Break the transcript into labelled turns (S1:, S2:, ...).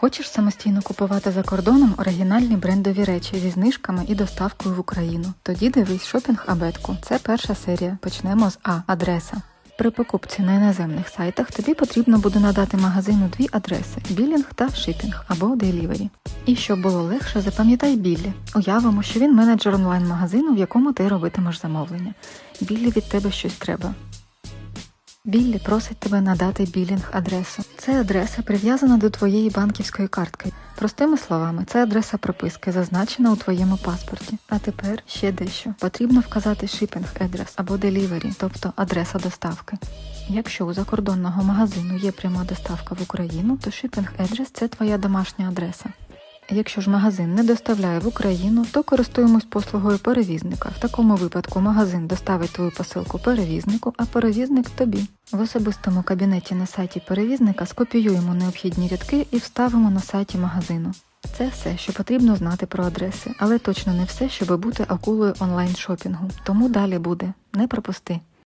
S1: Хочеш самостійно купувати за кордоном оригінальні брендові речі зі знижками і доставкою в Україну? Тоді дивись шопінг абетку. Це перша серія. Почнемо з А. Адреса. При покупці на іноземних сайтах тобі потрібно буде надати магазину дві адреси білінг та шипінг або делівері. І щоб було легше, запам'ятай Біллі. Уявимо, що він менеджер онлайн-магазину, в якому ти робитимеш замовлення. Біллі від тебе щось треба. Біллі просить тебе надати білінг-адресу. Це адреса прив'язана до твоєї банківської картки. Простими словами, це адреса прописки, зазначена у твоєму паспорті. А тепер ще дещо. Потрібно вказати shipping address або delivery, тобто адреса доставки. Якщо у закордонного магазину є пряма доставка в Україну, то shipping address – це твоя домашня адреса. Якщо ж магазин не доставляє в Україну, то користуємось послугою перевізника. В такому випадку магазин доставить твою посилку перевізнику, а перевізник тобі. В особистому кабінеті на сайті перевізника скопіюємо необхідні рядки і вставимо на сайті магазину. Це все, що потрібно знати про адреси, але точно не все, щоб бути акулою онлайн шопінгу. Тому далі буде. Не пропусти.